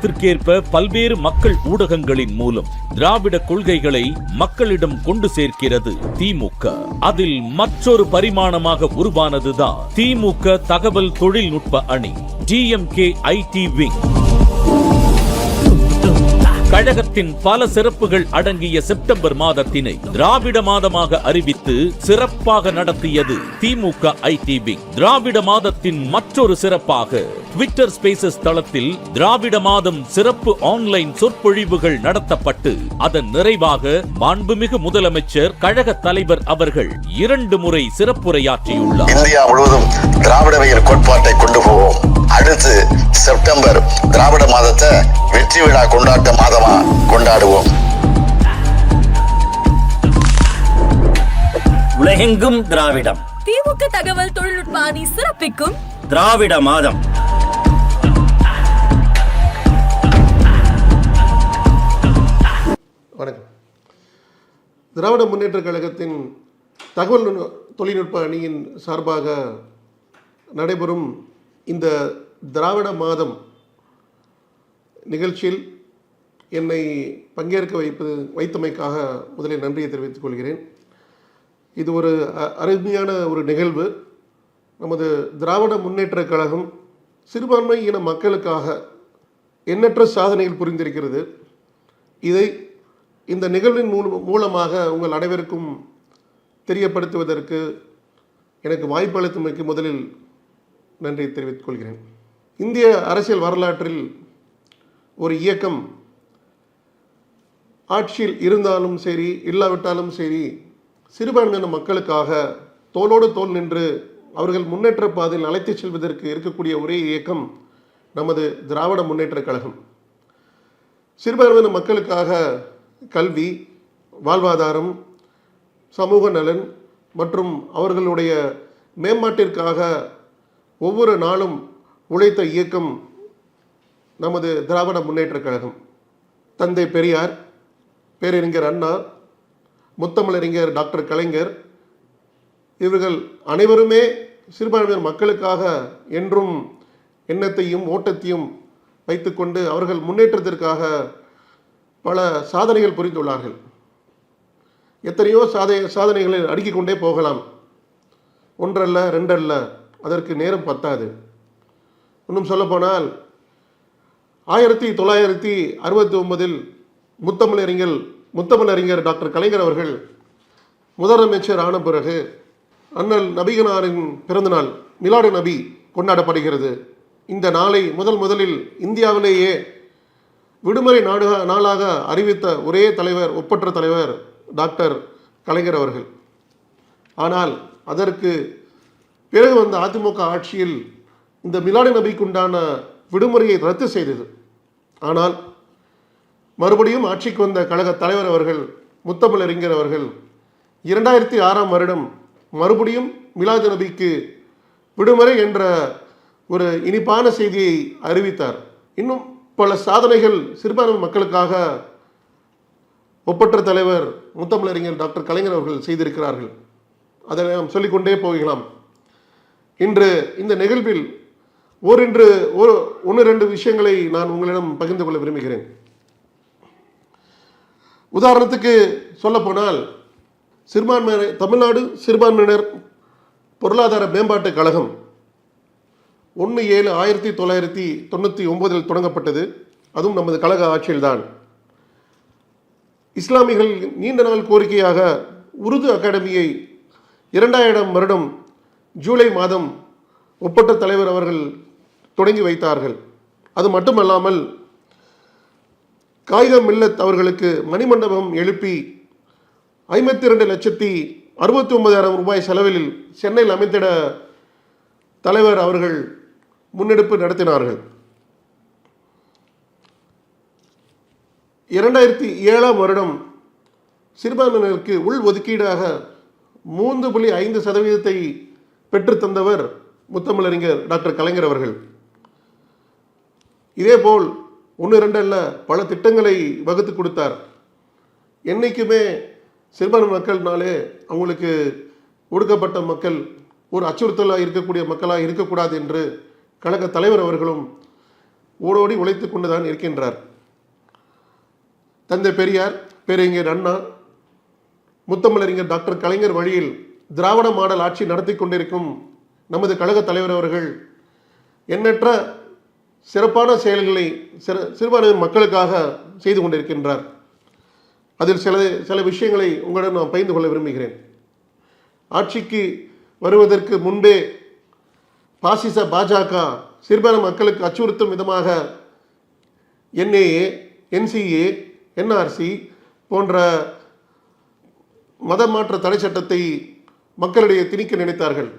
காலத்திற்கேற்ப பல்வேறு மக்கள் ஊடகங்களின் மூலம் திராவிட கொள்கைகளை மக்களிடம் கொண்டு சேர்க்கிறது திமுக. அதில் மற்றொரு பரிமாணமாக உருவானதுதான் திமுக தகவல் தொழில்நுட்ப அணி டிஎம்கே ஐடி விங். கழகத்தின் பல சிறப்புகள் அடங்கிய செப்டம்பர் மாதத்தினை திராவிட மாதமாக அறிவித்து சிறப்பாக நடத்தியது திமுக ஐடிபி. திராவிட மாதத்தின் மற்றொரு சிறப்பாக ட்விட்டர் ஸ்பேசஸ் தளத்தில் திராவிட மாதம் சிறப்பு ஆன்லைன் சொற்பொழிவுகள் நடத்தப்பட்டு அதன் நிறைவாக மாண்புமிகு முதலமைச்சர் கழக தலைவர் அவர்கள் இரண்டு முறை சிறப்புரையாற்றியுள்ளார். இந்தியா முழுவதும் திராவிடவியல் கோட்பாட்டை கொண்டு போவோம். அடுத்து செப்டம்பர் திராவிட மாதத்தை வெற்றி விழா கொண்டாட்ட மாதமா கொண்டாடுவோம். உலகெங்கும் திராவிடம். திமுக தகவல் தொழில்நுட்ப அணி சிறப்பிக்கும். திராவிட மாதம். வணக்கம். திராவிட முன்னேற்றக் கழகத்தின் தகவல் தொழில்நுட்ப அணியின் சார்பாக நடைபெறும் இந்த திராவிட மாதம் நிகழ்ச்சியில் என்னை பங்கேற்க வைப்பது வைத்தமைக்காக முதலில் நன்றியை தெரிவித்துக் கொள்கிறேன். இது ஒரு அ- அருமையான ஒரு நிகழ்வு. நமது திராவிட முன்னேற்றக் கழகம் சிறுபான்மை இன மக்களுக்காக எண்ணற்ற சாதனைகள் புரிந்திருக்கிறது. இதை இந்த நிகழ்வின் மூலம் மூலமாக உங்கள் அனைவருக்கும் தெரியப்படுத்துவதற்கு எனக்கு வாய்ப்பு அளித்தமைக்கு முதலில் நன்றி தெரிவித்துக் கொள்கிறேன். இந்திய அரசியல் வரலாற்றில் ஒரு இயக்கம் ஆட்சியில் இருந்தாலும் சரி இல்லாவிட்டாலும் சரி சிறுபான்மையின மக்களுக்காக தோளோடு தோல் நின்று அவர்கள் முன்னேற்ற பாதையில் அழைத்துச் செல்வதற்கு இருக்கக்கூடிய ஒரே இயக்கம் நமது திராவிட முன்னேற்றக் கழகம். சிறுபான்மையின மக்களுக்காக கல்வி வாழ்வாதாரம் சமூக நலன் மற்றும் அவர்களுடைய மேம்பாட்டிற்காக ஒவ்வொரு நாளும் உழைத்த இயக்கம் நமது திராவிட முன்னேற்றக் கழகம். தந்தை பெரியார் பேரறிஞர் அண்ணா முத்தமிழறிஞர் டாக்டர் கலைஞர் இவர்கள் அனைவருமே சிறுபான்மையினர் மக்களுக்காக என்றும் எண்ணத்தையும் ஓட்டத்தையும் வைத்துக்கொண்டு அவர்கள் முன்னேற்றத்திற்காக பல சாதனைகள் புரிந்துள்ளார்கள். எத்தனையோ சாதை சாதனைகளை அடுக்கிக் கொண்டே போகலாம். ஒன்றல்ல ரெண்டல்ல அதற்கு நேரம் பத்தாது. இன்னும் சொல்லப்போனால் ஆயிரத்தி தொள்ளாயிரத்தி அறுபத்தி ஒன்பதில் முத்தமிழறிஞர் முத்தமிழறிஞர் டாக்டர் கலைஞர் அவர்கள் முதலமைச்சர் ஆன பிறகு அண்ணல் நபிகனாரின் பிறந்தநாள் மிலாடு நபி கொண்டாடப்படுகிறது. இந்த நாளை முதல் முதலில் இந்தியாவிலேயே விடுமுறை நாடு நாளாக அறிவித்த ஒரே தலைவர் ஒப்பற்ற தலைவர் டாக்டர் கலைஞர் அவர்கள். ஆனால் அதற்கு பிறகு வந்த அதிமுக ஆட்சியில் இந்த மிலாடு நபிக்குண்டான விடுமுறையை ரத்து செய்தது. ஆனால் மறுபடியும் ஆட்சிக்கு வந்த கழக தலைவர் அவர்கள் முத்தமிழறிஞர் அவர்கள் இரண்டாயிரத்தி ஆறாம் வருடம் மறுபடியும் மிலாது நபிக்கு விடுமுறை என்ற ஒரு இனிப்பான செய்தியை அறிவித்தார். இன்னும் பல சாதனைகள் சிறுபான்மை மக்களுக்காக ஒப்பற்ற தலைவர் முத்தமிழறிஞர் டாக்டர் கலைஞர் அவர்கள் செய்திருக்கிறார்கள். அதை நாம் சொல்லிக்கொண்டே போகலாம். இன்று இந்த நிகழ்வில் ஓரின்று ஒரு ஒன்று ரெண்டு விஷயங்களை நான் உங்களிடம் பகிர்ந்து கொள்ள விரும்புகிறேன். உதாரணத்துக்கு சொல்லப்போனால் சிறுபான்மையினர் தமிழ்நாடு சிறுபான்மையினர் பொருளாதார மேம்பாட்டுக் கழகம் ஒன்று ஏழு ஆயிரத்தி தொள்ளாயிரத்தி தொண்ணூற்றி ஒம்போதில் தொடங்கப்பட்டது. அதுவும் நமது கழக ஆட்சியில்தான். இஸ்லாமிகள் நீண்ட நாள் கோரிக்கையாக உருது அகாடமியை இரண்டாயிரம் வருடம் ஜூலை மாதம் ஒப்பட்ட தலைவர் அவர்கள் தொடங்கி வைத்தார்கள். அது மட்டுமல்லாமல் காகிதம் மில்லத் அவர்களுக்கு மணிமண்டபம் எழுப்பி ஐம்பத்தி ரெண்டு லட்சத்தி அறுபத்தி ஒன்பதாயிரம் ரூபாய் செலவில் சென்னையில் அமைத்திட தலைவர் அவர்கள் முன்னெடுப்பு நடத்தினார்கள். இரண்டாயிரத்தி ஏழாம் வருடம் சிறுபான்மையினருக்கு உள் ஒதுக்கீடாக மூன்று புள்ளி ஐந்து சதவீதத்தை பெற்றுத்தந்தவர் முத்தமிழறிஞர் டாக்டர் கலைஞர் அவர்கள். இதேபோல் ஒன்று ரெண்டு அல்ல பல திட்டங்களை வகுத்து கொடுத்தார். என்றைக்குமே சிறுபான்மை மக்கள்னாலே அவங்களுக்கு ஒடுக்கப்பட்ட மக்கள் ஒரு அச்சுறுத்தலாக இருக்கக்கூடிய மக்களாக இருக்கக்கூடாது என்று கழக தலைவர் அவர்களும் ஓடோடி உழைத்து கொண்டுதான் இருக்கின்றார். தந்தை பெரியார் பேரறிஞர் அண்ணா முத்தமிழறிஞர் டாக்டர் கலைஞர் வழியில் திராவிட மாடல் ஆட்சி நடத்தி கொண்டிருக்கும் நமது கழக தலைவர் அவர்கள் எண்ணற்ற சிறப்பான செயல்களை சிற சிறுபான்மையினர் மக்களுக்காக செய்து கொண்டிருக்கின்றார். அதில் சில சில விஷயங்களை உங்களிடம் நான் பகிர்ந்து கொள்ள விரும்புகிறேன். ஆட்சிக்கு வருவதற்கு முன்பே பாசிச பாஜக சிறுபான்மை மக்களுக்கு அச்சுறுத்தும் விதமாக என்ஏஏ என்சிஏ என்ஆர்சி போன்ற மதமாற்ற தடை சட்டத்தை மக்களிடையே திணிக்க நினைத்தார்கள்.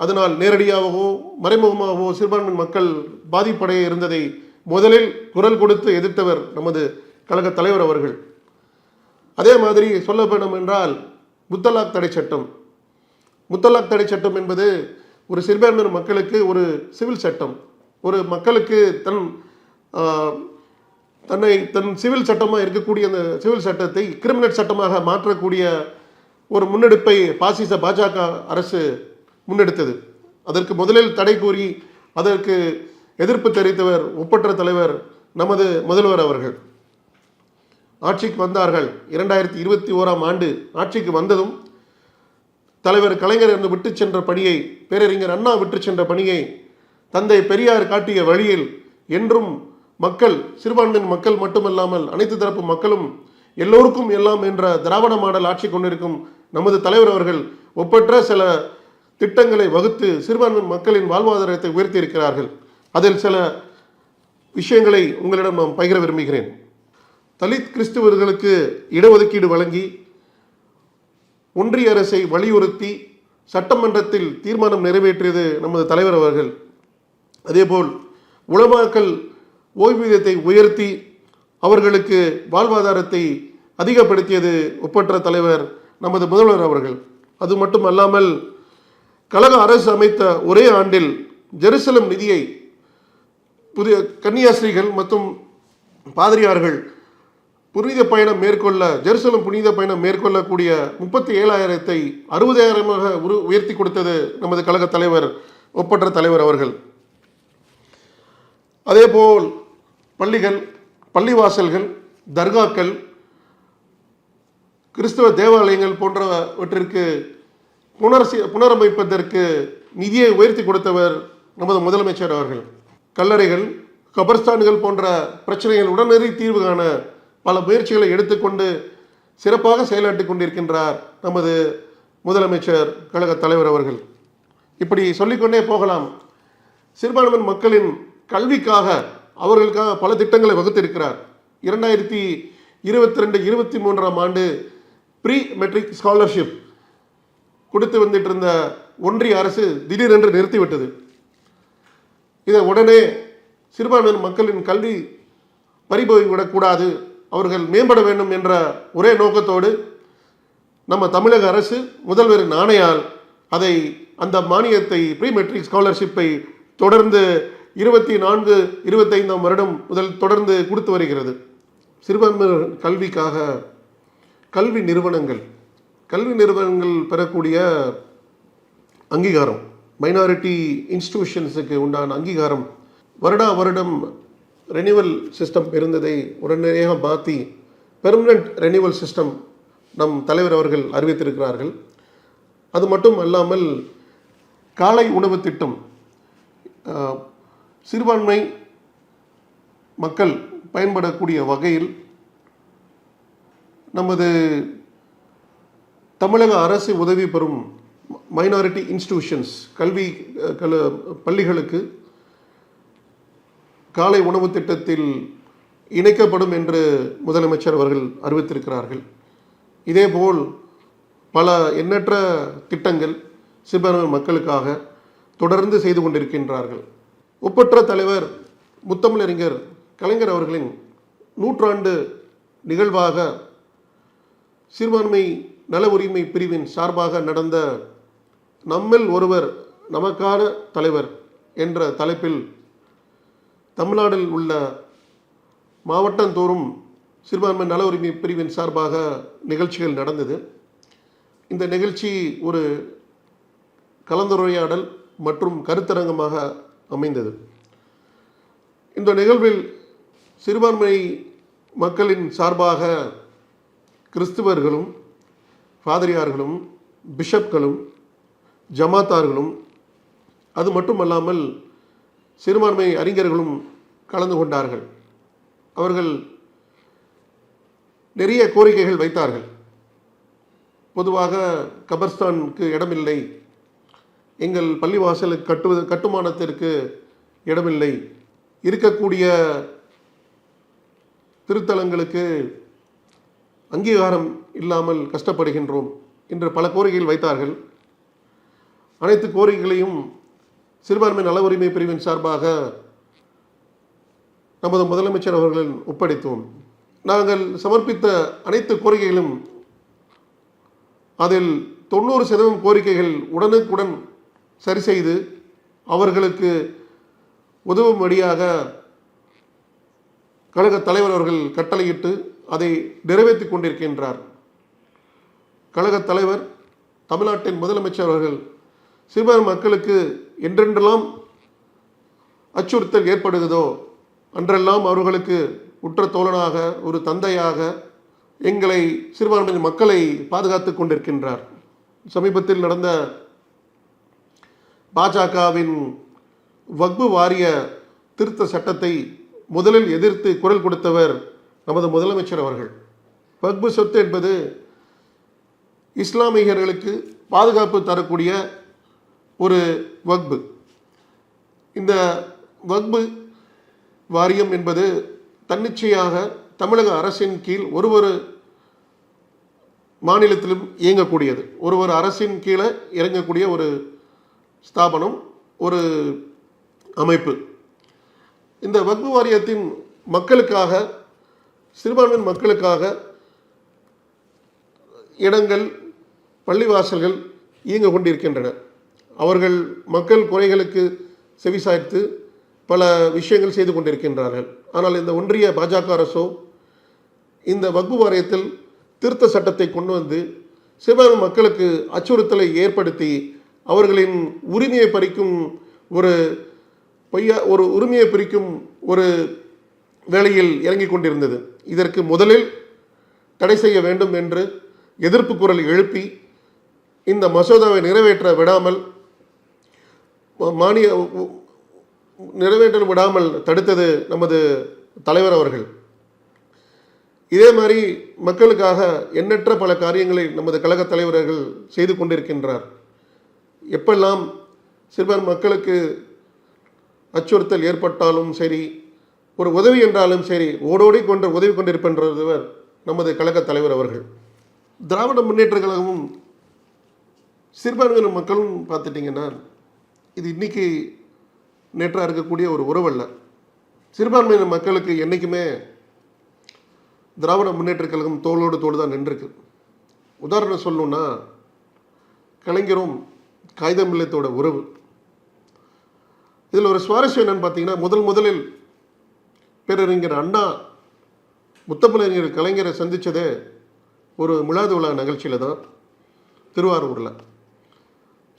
அதனால் நேரடியாகவோ மறைமுகமாகவோ சிறுபான்மை மக்கள் பாதிப்படைய இருந்ததை முதலில் குரல் கொடுத்து எதிர்த்தவர் நமது கழக தலைவர் அவர்கள். அதே மாதிரி சொல்ல வேண்டும் என்றால் முத்தலாக் தடை சட்டம். முத்தலாக் தடை சட்டம் என்பது ஒரு சிறுபான்மையினர் மக்களுக்கு ஒரு சிவில் சட்டம். ஒரு மக்களுக்கு தன் தன்னை தன் சிவில் சட்டமாக இருக்கக்கூடிய அந்த சிவில் சட்டத்தை கிரிமினல் சட்டமாக மாற்றக்கூடிய ஒரு முன்னெடுப்பை பாசிச பாஜக அரசு முன்னெடுத்தது. அதற்கு முதலில் தடை கூறி அதற்கு எதிர்ப்பு தெரிவித்தவர் ஒப்பற்ற தலைவர் நமது முதல்வர் அவர்கள். ஆட்சிக்கு வந்தார்கள். இரண்டாயிரத்தி இருபத்தி ஓராம் ஆண்டு ஆட்சிக்கு வந்ததும் தலைவர் கலைஞர் இருந்து விட்டு சென்ற பணியை பேரறிஞர் அண்ணா விட்டு சென்ற பணியை தந்தை பெரியார் காட்டிய வழியில் என்றும் மக்கள் சிறுபான்மையின் மக்கள் மட்டுமல்லாமல் அனைத்து தரப்பு மக்களும் எல்லோருக்கும் எல்லாம் என்ற திராவிட மாடல் ஆட்சி கொண்டிருக்கும் நமது தலைவர் அவர்கள் ஒப்பற்ற சில திட்டங்களை வகுத்து சிறுபான்மை மக்களின் வாழ்வாதாரத்தை உயர்த்தி இருக்கிறார்கள் அதில் சில விஷயங்களை உங்களிடம் நான் பகிர விரும்புகிறேன். தலித் கிறிஸ்துவர்களுக்கு இடஒதுக்கீடு வழங்கி ஒன்றிய அரசை வலியுறுத்தி சட்டமன்றத்தில் தீர்மானம் நிறைவேற்றியது நமது தலைவர் அவர்கள். அதேபோல் உலமாக்கல் ஓய்வூதியத்தை உயர்த்தி அவர்களுக்கு வாழ்வாதாரத்தை அதிகப்படுத்தியது ஒப்பற்ற தலைவர் நமது முதல்வர் அவர்கள். அது மட்டும் அல்லாமல் கழக அரசு அமைத்த ஒரே ஆண்டில் ஜெருசலம் நிதியை புதிய கன்னியாஸ்திரிகள் மற்றும் பாதிரியார்கள் புனித பயணம் மேற்கொள்ள ஜெருசலம் புனித பயணம் மேற்கொள்ளக்கூடிய முப்பத்தி ஏழாயிரத்தை அறுபதாயிரமாக உரு உயர்த்தி கொடுத்தது நமது கழக தலைவர் ஒப்பற்ற தலைவர் அவர்கள். அதேபோல் பள்ளிகள் பள்ளிவாசல்கள் தர்காக்கள் கிறிஸ்தவ தேவாலயங்கள் போன்றவற்றிற்கு புனரசி புனரமைப்பதற்கு நிதியை உயர்த்தி கொடுத்தவர் நமது முதலமைச்சர் அவர்கள். கல்லறைகள் கபர்ஸ்தான்கள் போன்ற பிரச்சனைகள் உடனடி தீர்வு காண பல முயற்சிகளை எடுத்துக்கொண்டு சிறப்பாக செயலாற்றி கொண்டிருக்கின்றார் நமது முதலமைச்சர் கழக தலைவர் அவர்கள். இப்படி சொல்லிக்கொண்டே போகலாம். சிறுபான்மை மக்களின் கல்விக்காக அவர்களுக்காக பல திட்டங்களை வகுத்திருக்கிறார். இரண்டாயிரத்தி இருபத்தி ரெண்டு இருபத்தி மூன்றாம் ஆண்டு ப்ரீ மெட்ரிக் ஸ்காலர்ஷிப் கொடுத்து வந்துட்டு இருந்த ஒன்றிய அரசு திடீரென்று நிறுத்திவிட்டது. இதை உடனே சிறுபான்மையினர் மக்களின் கல்வி பறிபோய்விடக்கூடாது அவர்கள் மேம்பட வேண்டும் என்ற ஒரே நோக்கத்தோடு நம்ம தமிழக அரசு முதல்வரின் ஆணையால் அதை அந்த மானியத்தை ப்ரீ மெட்ரிக் ஸ்காலர்ஷிப்பை தொடர்ந்து இருபத்தி நான்கு இருபத்தைந்தாம் வருடம் முதல் தொடர்ந்து கொடுத்து வருகிறது. சிறுபான்மையினர் கல்விக்காக கல்வி நிறுவனங்கள் கல்வி நிறுவனங்கள் பெறக்கூடிய அங்கீகாரம் மைனாரிட்டி இன்ஸ்டிடியூஷன்ஸுக்கு உண்டான அங்கீகாரம் வருடா வருடம் ரெனிவல் சிஸ்டம் இருந்ததை உடனடியாக மாற்றி பெர்மனண்ட் ரெனிவல் சிஸ்டம் நம் தலைவர் அவர்கள் அறிவித்திருக்கிறார்கள். அது மட்டும் அல்லாமல் காலை உணவு திட்டம் சிறுபான்மை மக்கள் பயன்படக்கூடிய வகையில் நமது தமிழக அரசு உதவி பெறும் மைனாரிட்டி இன்ஸ்டிடியூஷன்ஸ் கல்வி கல பள்ளிகளுக்கு காலை உணவு திட்டத்தில் இணைக்கப்படும் என்று முதலமைச்சர் அவர்கள் அறிவித்திருக்கிறார்கள். இதேபோல் பல எண்ணற்ற திட்டங்கள் சிறுபான்மை மக்களுக்காக தொடர்ந்து செய்து கொண்டிருக்கின்றார்கள். ஒப்பற்ற தலைவர் முத்தமிழறிஞர் கலைஞர் அவர்களின் நூற்றாண்டு நிகழ்வாக சிறுபான்மை நல உரிமை பிரிவின் சார்பாக நடந்த நம்மில் ஒருவர் நமக்கான தலைவர் என்ற தலைப்பில் தமிழ்நாட்டில் உள்ள மாவட்டந்தோறும் சிறுபான்மை நல உரிமை பிரிவின் சார்பாக நிகழ்ச்சிகள் நடந்தது. இந்த நிகழ்ச்சி ஒரு கலந்துரையாடல் மற்றும் கருத்தரங்கமாக அமைந்தது. இந்த நிகழ்வில் சிறுபான்மை மக்களின் சார்பாக கிறிஸ்துவர்களும் பாதிரியார்களும் பிஷப்களும் ஜமாத்தார்களும் அது மட்டுமல்லாமல் சிறுபான்மை அறிஞர்களும் கலந்து கொண்டார்கள். அவர்கள் நிறைய கோரிக்கைகள் வைத்தார்கள். பொதுவாக கபர்ஸ்தானுக்கு இடமில்லை. எங்கள் பள்ளிவாசலுக்கு கட்டுவது கட்டுமானத்திற்கு இடமில்லை. இருக்கக்கூடிய திருத்தலங்களுக்கு அங்கீகாரம் இல்லாமல் கஷ்டப்படுகின்றோம் என்று பல கோரிக்கைகள் வைத்தார்கள். அனைத்து கோரிக்கைகளையும் சிறுபான்மை நல உரிமை பிரிவின் சார்பாக நமது முதலமைச்சர் அவர்கள் ஒப்படைத்தோம். நாங்கள் சமர்ப்பித்த அனைத்து கோரிக்கைகளும் அதில் தொண்ணூறு சதவீதம் கோரிக்கைகள் உடனுக்குடன் சரி செய்து அவர்களுக்கு உதவும்படியாக கழக தலைவர் அவர்கள் கட்டளையிட்டு அதை நிறைவேற்றி கொண்டிருக்கின்றார். கழகத் தலைவர் தமிழ்நாட்டின் முதலமைச்சர் அவர்கள் சிறுபான்மை மக்களுக்கு என்றென்றெல்லாம் அச்சுறுத்தல் ஏற்படுகிறதோ அன்றெல்லாம் அவர்களுக்கு உற்ற தோழனாக ஒரு தந்தையாக எங்களை சிறுபான்மை மக்களை பாதுகாத்து கொண்டிருக்கின்றார். சமீபத்தில் நடந்த பாஜகவின் வக்பு வாரிய திருத்த சட்டத்தை முதலில் எதிர்த்து குரல் கொடுத்தவர் நமது முதலமைச்சர் அவர்கள். வக்பு சொத்து என்பது இஸ்லாமியர்களுக்கு பாதுகாப்பு தரக்கூடிய ஒரு வக்பு. இந்த வக்பு வாரியம் என்பது தன்னிச்சையாக தமிழக அரசின் கீழ் ஒரு ஒரு மாநிலத்திலும் இயங்கக்கூடியது. ஒரு ஒரு அரசின் கீழே இறங்கக்கூடிய ஒரு ஸ்தாபனம் ஒரு அமைப்பு. இந்த வக்பு வாரியத்தின் மக்களுக்காக சிறுபான்மையின் மக்களுக்காக இடங்கள் பள்ளிவாசல்கள் இயங்க கொண்டிருக்கின்றன. அவர்கள் மக்கள் குறைகளுக்கு செவிசாய்த்து பல விஷயங்கள் செய்து கொண்டிருக்கின்றார்கள். ஆனால் இந்த ஒன்றிய பாஜக அரசோ இந்த வக்பு வாரியத்தில் திருத்த சட்டத்தை கொண்டு வந்து சிறுபான்மை மக்களுக்கு அச்சுறுத்தலை ஏற்படுத்தி அவர்களின் உரிமையை பறிக்கும் ஒரு பொய்யா ஒரு உரிமையை பிரிக்கும் ஒரு வேளையில் இறங்கிக் கொண்டிருந்தது. இதற்கு முதலில் தடை செய்ய வேண்டும் என்று எதிர்ப்பு குரல் எழுப்பி இந்த மசோதாவை நிறைவேற்ற விடாமல் மானிய நிறைவேற்ற விடாமல் தடுத்தது நமது தலைவர் அவர்கள். இதே மாதிரி மக்களுக்காக எண்ணற்ற பல காரியங்களை நமது கழகத் தலைவர்கள் செய்து கொண்டிருக்கின்றார். எப்பெல்லாம் சிறுபான்மை மக்களுக்கு அச்சுறுத்தல் ஏற்பட்டாலும் சரி ஒரு உதவி என்றாலும் சரி ஓடோடி கொண்டு உதவி கொண்டிருக்கின்றவர் நமது கழகத் தலைவர் அவர்கள். திராவிட முன்னேற்ற கழகமும் சிறுபான்மையின மக்களும் பார்த்துட்டிங்கன்னா இது இன்றைக்கி நேற்றாக இருக்கக்கூடிய ஒரு உறவல்ல. சிறுபான்மையின மக்களுக்கு என்றைக்குமே திராவிட முன்னேற்ற கழகம் தோளோடு தோல் தான் நின்றுருக்கு. உதாரணம் சொல்லணும்னா கலைஞரும் காகிதமில்லத்தோட உறவு. இதில் ஒரு சுவாரஸ்யம் என்னென்னு பார்த்தீங்கன்னா முதல் முதலில் பேரறிஞர் அண்ணா முத்தமிழறிஞர் கலைஞரை சந்தித்ததே ஒரு மிளாது விழா நிகழ்ச்சியில் தான் திருவாரூரில்.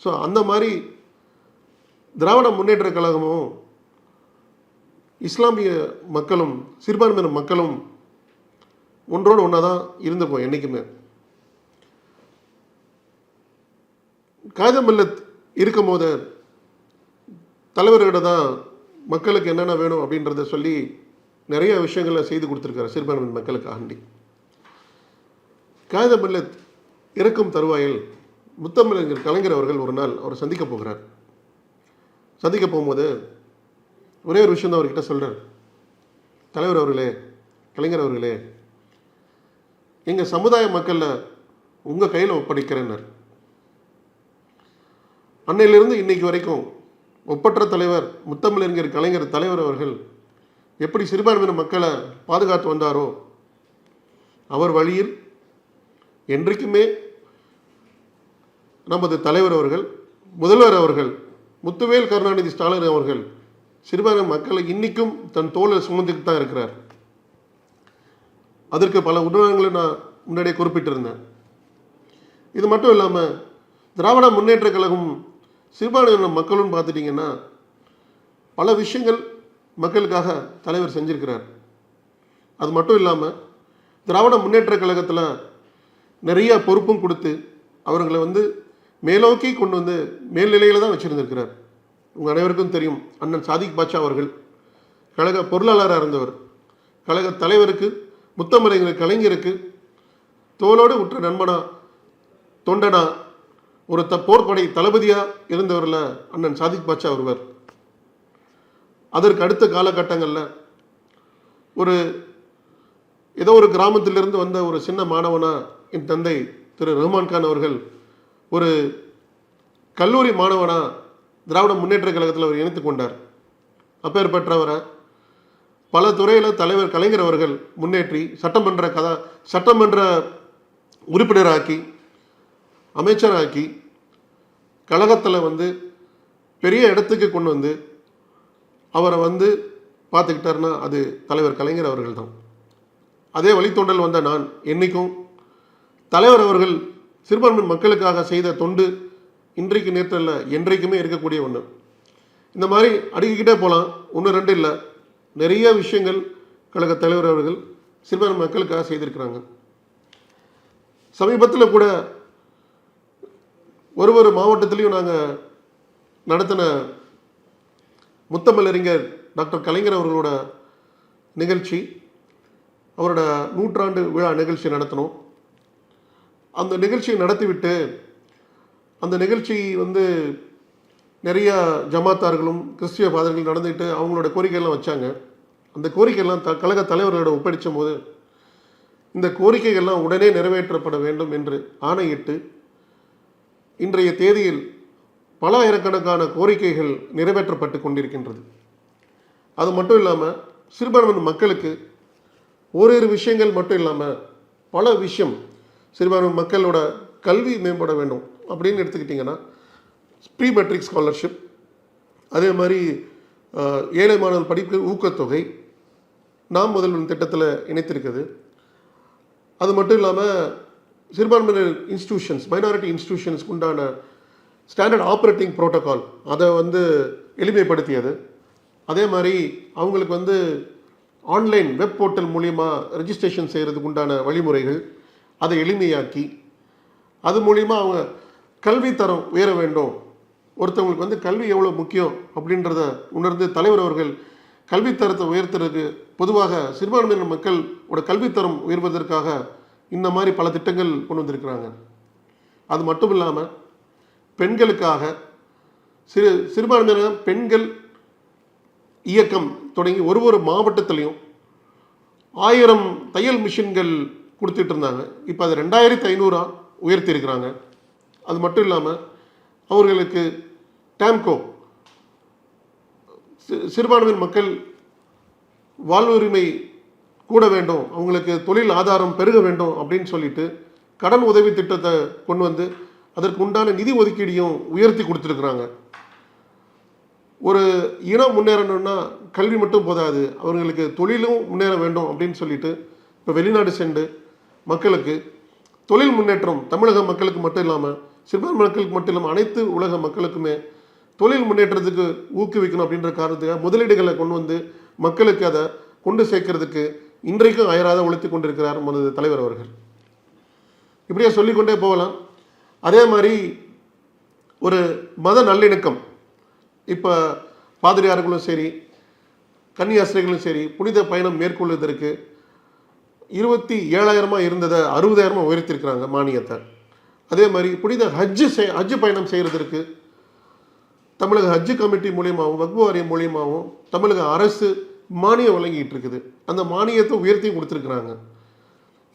ஸோ அந்த மாதிரி திராவிட முன்னேற்ற கழகமும் இஸ்லாமிய மக்களும் சிறுபான்மையினர் மக்களும் ஒன்றோடு ஒன்றா தான் இருந்துப்போம் என்றைக்குமே காகிதம் இருக்கும் போது தலைவர்கிட்ட தான் மக்களுக்கு என்னென்ன வேணும் அப்படின்றத சொல்லி நிறைய விஷயங்களை செய்து கொடுத்துருக்காரு சிறுபான்மை மக்களுக்கு ஆண்டி. காகித மில்லத் இறக்கும் தருவாயில் முத்தமிழர் கலைஞர் அவர்கள் ஒரு நாள் அவர் சந்திக்க போகிறார். சந்திக்க போகும்போது ஒரே ஒரு விஷயம் தான் அவர்கிட்ட சொல்கிறார் தலைவர் அவர்களே கலைஞர் அவர்களே எங்கள் சமுதாய மக்களில் உங்கள் கையில் ஒப்படைக்கிறேன்னார். அன்னையிலிருந்து இன்னைக்கு வரைக்கும் ஒப்பற்ற தலைவர் முத்தமிழறிஞர் கலைஞர் தலைவர் அவர்கள் எப்படி சிறுபான்மையின மக்களை பாதுகாத்து வந்தாரோ அவர் வழியில் என்றைக்குமே நமது தலைவர் அவர்கள் முதல்வர் அவர்கள் முத்துவேல் கருணாநிதி ஸ்டாலின் அவர்கள் சிறுபான்மை மக்களை இன்னைக்கும் தன் தோலை சுமந்துக்கிட்டு தான் இருக்கிறார். அதற்கு பல உதாரணங்களை நான் முன்னாடியே குறிப்பிட்டிருந்தேன். இது மட்டும் இல்லாமல் திராவிட முன்னேற்ற கழகம் சிறுபான்மையின மக்களும் பார்த்துட்டிங்கன்னா பல விஷயங்கள் மக்களுக்காக தலைவர் செஞ்சிருக்கிறார். அது மட்டும் இல்லாமல் திராவிட முன்னேற்ற கழகத்தில் நிறைய பொறுப்பும் கொடுத்து அவர்களை வந்து மேலோக்கி கொண்டு வந்து மேல்நிலையில் தான் வச்சுருந்துருக்கிறார். உங்கள் அனைவருக்கும் தெரியும் அண்ணன் சாதிக் பாட்சா அவர்கள் கழக பொருளாளராக இருந்தவர். கழக தலைவருக்கு முத்தமலைங்கிற கலைஞருக்கு தோளோடு உற்ற நண்பனா தொண்டனா ஒரு த போர்ப்படை தளபதியாக இருந்தவரில் அண்ணன் சாதிக் பாட்சா ஒருவர். அதற்கு அடுத்த காலகட்டங்களில் ஒரு ஏதோ ஒரு கிராமத்திலிருந்து வந்த ஒரு சின்ன மாணவனாக என் தந்தை திரு ரஹ்மான் கான் அவர்கள் ஒரு கல்லூரி மாணவனாக திராவிட முன்னேற்ற கழகத்தில் அவர் இணைத்து கொண்டார். அப்பேர் பெற்றவரை பல துறையில் தலைவர் கலைஞர் அவர்கள் முன்னேற்றி சட்டமன்ற கதா சட்டமன்ற உறுப்பினராக்கி அமைச்சராக்கி கழகத்தில் வந்து பெரிய இடத்துக்கு கொண்டு வந்து அவரை வந்து பார்த்துக்கிட்டாருன்னா அது தலைவர் கலைஞர் அவர்கள் தான் அதே வழித்தொண்டல் வந்த நான் என்னைக்கும் தலைவர் அவர்கள் சிறுபான்மை மக்களுக்காக செய்த தொண்டு இன்றைக்கு நேற்றல்ல என்றைக்குமே இருக்கக்கூடிய ஒன்று இந்த மாதிரி அடுக்கிக்கிட்டே போகலாம் ஒன்று ரெண்டு இல்லை. நிறைய விஷயங்கள் கழக தலைவர் அவர்கள் சிறுபான்மை மக்களுக்காக செய்திருக்கிறாங்க. சமீபத்தில் கூட ஒரு ஒரு மாவட்டத்திலையும் நாங்கள் நடத்தின முத்தமிழறிஞர் டாக்டர் கலைஞர் அவர்களோட நிகழ்ச்சி அவரோட நூற்றாண்டு விழா நிகழ்ச்சி நடத்தினோம். அந்த நிகழ்ச்சியை நடத்திவிட்டு அந்த நிகழ்ச்சி வந்து நிறையா ஜமாத்தார்களும் கிறிஸ்டிய பாதர்கள் நடந்துக்கிட்டு அவங்களோட கோரிக்கையெல்லாம் வச்சாங்க. அந்த கோரிக்கையெல்லாம் த கழக தலைவர்களோட ஒப்படைச்சும் போது இந்த கோரிக்கைகள்லாம் உடனே நிறைவேற்றப்பட வேண்டும் என்று ஆணையிட்டு இன்றைய தேதியில் பல ஆயிரக்கணக்கான கோரிக்கைகள் நிறைவேற்றப்பட்டு கொண்டிருக்கின்றது. அது மட்டும் இல்லாமல் சிறுபான்மை மக்களுக்கு ஓரிரு விஷயங்கள் மட்டும் இல்லாமல் பல விஷயம் சிறுபான்மை மக்களோட கல்வி மேம்பட வேண்டும் அப்படின்னு எடுத்துக்கிட்டிங்கன்னா ப்ரீ மெட்ரிக் ஸ்காலர்ஷிப் அதே மாதிரி ஏழை மாணவர் படிப்பு ஊக்கத்தொகை நாம் முதல்வன் திட்டத்தில் இணைத்திருக்குது. அது மட்டும் இல்லாமல் சிறுபான்மையினர் இன்ஸ்டிடியூஷன்ஸ் மைனாரிட்டி இன்ஸ்டிடியூஷன்ஸ்க்கு உண்டான ஸ்டாண்டர்ட் ஆப்ரேட்டிங் ப்ரோட்டோக்கால் அதை வந்து எளிமைப்படுத்தியது. அதே மாதிரி அவங்களுக்கு வந்து ஆன்லைன் வெப் போர்ட்டல் மூலிமா ரெஜிஸ்ட்ரேஷன் செய்கிறதுக்கு உண்டான வழிமுறைகள் அதை எளிமையாக்கி அது மூலிமா அவங்க கல்வி தரம் உயர வேண்டும். ஒருத்தவங்களுக்கு வந்து கல்வி எவ்வளோ முக்கியம் அப்படின்றத உணர்ந்து தலைவர் அவர்கள் கல்வித்தரத்தை உயர்த்துறதுக்கு பொதுவாக சிறுபான்மையினர் மக்களோட கல்வித்தரம் உயர்வதற்காக இந்த மாதிரி பல திட்டங்கள் கொண்டு வந்திருக்கிறாங்க. அது மட்டும் இல்லாமல் பெண்களுக்காக சிறு சிறுபான்மையினர் பெண்கள் இயக்கம் தொடங்கி ஒரு ஒரு மாவட்டத்திலையும் ஆயிரம் தையல் மிஷின்கள் கொடுத்துட்டு இருந்தாங்க. இப்போ அது ரெண்டாயிரத்தி ஐநூறா உயர்த்தியிருக்கிறாங்க அது மட்டும் இல்லாமல் அவர்களுக்கு டேம்கோ சி- சிறுபான்மையினர் மக்கள் வாழ்வுரிமை கூட வேண்டும் அவங்களுக்கு தொழில் ஆதாரம் பெருக வேண்டும் அப்படின்னு சொல்லிட்டு கடன் உதவி திட்டத்தை கொண்டு வந்து அதற்கு உண்டான நிதி ஒதுக்கீடையும் உயர்த்தி கொடுத்துருக்குறாங்க. ஒரு இனம் முன்னேறணும்னா கல்வி மட்டும் போதாது. அவர்களுக்கு தொழிலும் முன்னேற வேண்டும் அப்படின்னு சொல்லிட்டு இப்போ வெளிநாடு சென்று மக்களுக்கு தொழில் முன்னேற்றம் தமிழக மக்களுக்கு மட்டும் இல்லாமல் சிறுபான்மை மக்களுக்கு மட்டும் இல்லாமல் அனைத்து உலக மக்களுக்குமே தொழில் முன்னேற்றத்துக்கு ஊக்குவிக்கணும் அப்படின்ற காரணத்துக்காக முதலீடுகளை கொண்டு வந்து மக்களுக்கு அதை கொண்டு சேர்க்கறதுக்கு இன்றைக்கும் அயராத உழைத்து கொண்டிருக்கிறார் நமது தலைவர் அவர்கள். இப்படியே சொல்லிக்கொண்டே போகலாம். அதே மாதிரி ஒரு மத நல்லிணக்கம். இப்போ பாதிரியார்களும் சரி கன்னியாசிரியர்களும் சரி புனித பயணம் மேற்கொள்வதற்கு இருபத்தி ஏழாயிரமாக இருந்ததை அறுபதாயிரமாக உயர்த்திருக்கிறாங்க மானியத்தை. அதே மாதிரி புனித ஹஜ்ஜு செய் ஹஜ்ஜு பயணம் செய்கிறதற்கு தமிழக ஹஜ்ஜு கமிட்டி மூலியமாகவும் வக்பு வாரியம் மூலியமாகவும் தமிழக அரசு மானியம் வழங்கிட்டு இருக்குது. அந்த மானியத்தை உயர்த்தியும் கொடுத்துருக்குறாங்க.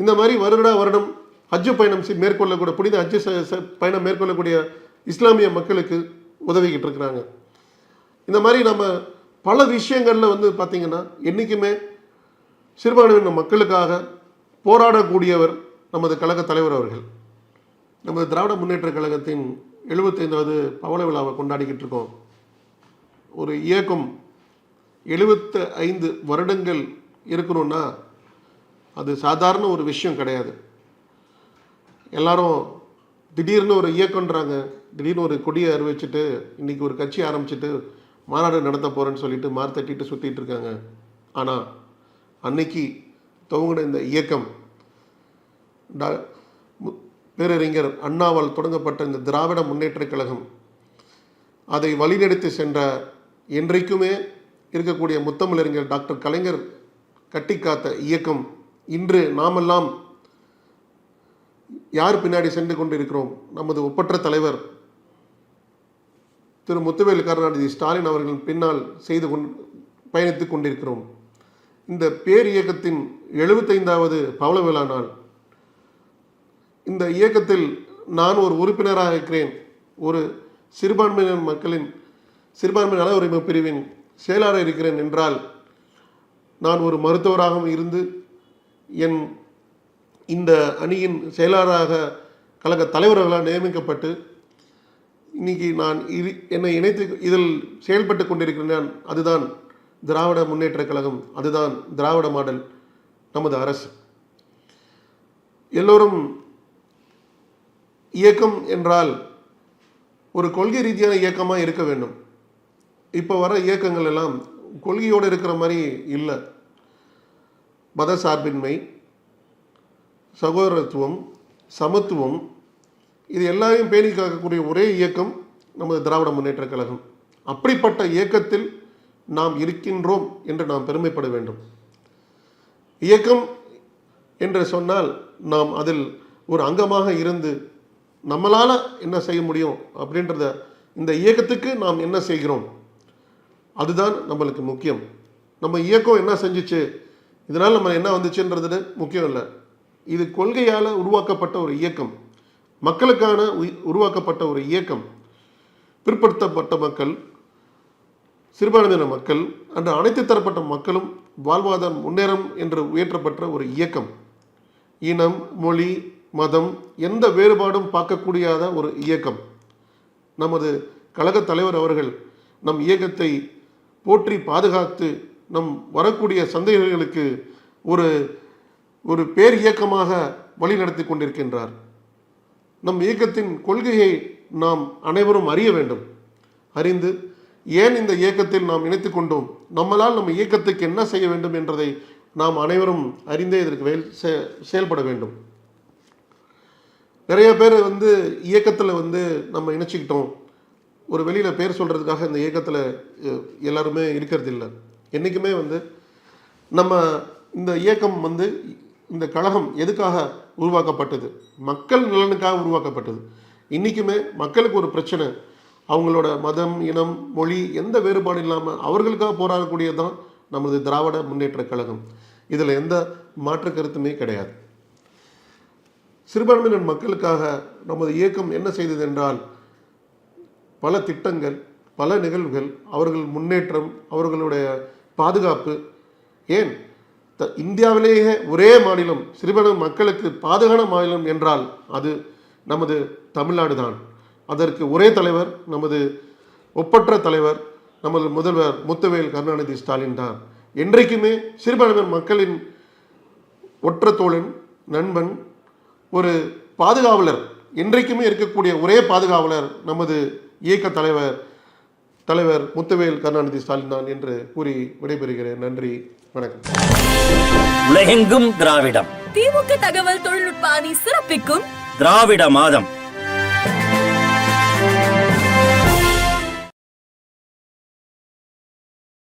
இந்த மாதிரி வருடா வருடம் ஹஜ்ஜு பயணம் மேற்கொள்ளக்கூடிய புனித ஹஜ்ஜு பயணம் மேற்கொள்ளக்கூடிய இஸ்லாமிய மக்களுக்கு உதவிக்கிட்டு இருக்கிறாங்க. இந்த மாதிரி நம்ம பல விஷயங்களில் வந்து பார்த்திங்கன்னா என்றைக்குமே சிறுபான்மையின மக்களுக்காக போராடக்கூடியவர் நமது கழக தலைவர் அவர்கள். நமது திராவிட முன்னேற்ற கழகத்தின் எழுபத்தைந்தாவது பவள விழாவை கொண்டாடிக்கிட்டு இருக்கோம். ஒரு இயக்கம் எழுபத்து ஐந்து வருடங்கள் இருக்கணும்னா அது சாதாரண ஒரு விஷயம் கிடையாது. எல்லாரும் திடீர்னு ஒரு இயக்கம்ன்றாங்க. திடீர்னு ஒரு கொடியை அறிவிச்சிட்டு இன்றைக்கி ஒரு கட்சி ஆரம்பிச்சிட்டு மாநாடு நடத்த போகிறேன்னு சொல்லிட்டு மார் தட்டிட்டு சுற்றிட்டு இருக்காங்க. ஆனால் அன்னைக்கு துவங்கின இந்த இயக்கம் டா பேரறிஞர் அண்ணாவால் தொடங்கப்பட்ட இந்த திராவிட முன்னேற்றக் கழகம் அதை வழிநடத்தி சென்ற என்றைக்குமே இருக்கக்கூடிய முத்தமிழறிஞர் டாக்டர் கலைஞர் கட்டிக்காத்த இயக்கம் இன்று நாமெல்லாம் யார் பின்னாடி சென்று கொண்டிருக்கிறோம்? நமது ஒப்பற்ற தலைவர் திரு முத்துவேலு கருணாநிதி ஸ்டாலின் அவர்களின் பின்னால் செய்து கொண் பயணித்துக் கொண்டிருக்கிறோம். இந்த பேர் இயக்கத்தின் எழுபத்தைந்தாவது பவள விழா நாள். இந்த இயக்கத்தில் நான் ஒரு உறுப்பினராக இருக்கிறேன். ஒரு சிறுபான்மையினர் மக்களின் சிறுபான்மை நல உரிமை பிரிவின் செயலாளர் இருக்கிறேன் என்றால் நான் ஒரு மருத்துவராகவும் இருந்து என் இந்த அணியின் செயலாளராக கழக தலைவர்களாக நியமிக்கப்பட்டு இன்னைக்கு நான் இது என்னை இணைத்து இதில் செயல்பட்டு கொண்டிருக்கிறேன் அதுதான் திராவிட முன்னேற்றக் கழகம் அதுதான் திராவிட மாடல் நமது அரசு. எல்லோரும் இயக்கம் என்றால் ஒரு கொள்கை ரீதியான இயக்கமாக இருக்க வேண்டும். இப்போ வர இயக்கங்கள் எல்லாம் கொள்கையோடு இருக்கிற மாதிரி இல்லை. மத சார்பின்மை சகோதரத்துவம் சமத்துவம் இது எல்லாரையும் பேணி காக்கக்கூடிய ஒரே இயக்கம் நமது திராவிட முன்னேற்ற கழகம். அப்படிப்பட்ட இயக்கத்தில் நாம் இருக்கின்றோம் என்று நாம் பெருமைப்பட வேண்டும். இயக்கம் என்று சொன்னால் நாம் அதில் ஒரு அங்கமாக இருந்து நம்மளால் என்ன செய்ய முடியும் அப்படின்றத இந்த இயக்கத்துக்கு நாம் என்ன செய்கிறோம்? அதுதான் நம்மளுக்கு முக்கியம். நம்ம இயக்கம் என்ன செஞ்சுச்சு? இதனால் நம்ம என்ன வந்துச்சுன்றது முக்கியம் இல்லை. இது கொள்கையால் உருவாக்கப்பட்ட ஒரு இயக்கம். மக்களுக்கான உய்- உருவாக்கப்பட்ட ஒரு இயக்கம். பிற்படுத்தப்பட்ட மக்கள் சிறுபான்மையின மக்கள் அன்று அனைத்து தரப்பட்ட மக்களும் வாழ்வாதாரம் முன்னேறம் என்று உயர்த்தப்பட்ட ஒரு இயக்கம். இனம் மொழி மதம் எந்த வேறுபாடும் பார்க்கக்கூடியாத ஒரு இயக்கம். நமது கழக தலைவர் அவர்கள் நம் இயக்கத்தை போற்றி பாதுகாத்து நம் வரக்கூடிய சந்தேகங்களுக்கு ஒரு ஒரு பேர் இயக்கமாக வழிநடத்தி கொண்டிருக்கின்றார். நம் இயக்கத்தின் கொள்கையை நாம் அனைவரும் அறிய வேண்டும். அறிந்து ஏன் இந்த இயக்கத்தில் நாம் இணைத்துக் கொண்டோம்? நம்மளால் நம்ம இயக்கத்துக்கு என்ன செய்ய வேண்டும் என்றதை நாம் அனைவரும் அறிந்தே இதற்கு வேல் செ- செயல்பட வேண்டும். நிறைய பேர் வந்து இயக்கத்தில் வந்து நம்ம இணைச்சிக்கிட்டோம். ஒரு வெளியில் பேர் சொல்கிறதுக்காக இந்த இயக்கத்தில் எல்லாருமே இருக்கிறது இல்லை என்றைக்குமே வந்து நம்ம இந்த இயக்கம் வந்து இந்த கழகம் எதுக்காக உருவாக்கப்பட்டது? மக்கள் நலனுக்காக உருவாக்கப்பட்டது. இன்றைக்குமே மக்களுக்கு ஒரு பிரச்சனை. அவங்களோட மதம் இனம் மொழி எந்த வேறுபாடு இல்லாமல் அவர்களுக்காக போராடக்கூடியது தான் நமது திராவிட முன்னேற்ற கழகம். இதில் எந்த மாற்று கருத்துமே கிடையாது. சிறுபான்மையினர் மக்களுக்காக நமது இயக்கம் என்ன செய்தது என்றால் பல திட்டங்கள் பல நிகழ்வுகள் அவர்கள் முன்னேற்றம் அவர்களுடைய பாதுகாப்பு. ஏன்? இந்தியாவிலேயே ஒரே மாநிலம் சிறுபான்மை மக்களுக்கு பாதுகான மாநிலம் என்றால் அது நமது தமிழ்நாடு தான். அதற்கு ஒரே தலைவர் நமது ஒப்பற்ற தலைவர் நமது முதல்வர் முத்துவேல் கருணாநிதி ஸ்டாலின் தான். என்றைக்குமே சிறுபான்மையினர் மக்களின் ஒற்ற தோழன் நண்பன் ஒரு பாதுகாவலர் என்றைக்குமே இருக்கக்கூடிய ஒரே பாதுகாவலர் நமது இயக்க தலைவர் தலைவர் முத்துவேல் கருணாநிதி ஸ்டாலின் தான் என்று கூறி விடைபெறுகிறேன். நன்றி. வணக்கம். உலகெங்கும் திராவிடம். திமுக தகவல் தொழில்நுட்ப அணி சிறப்பிக்கும். திராவிட மாதம்.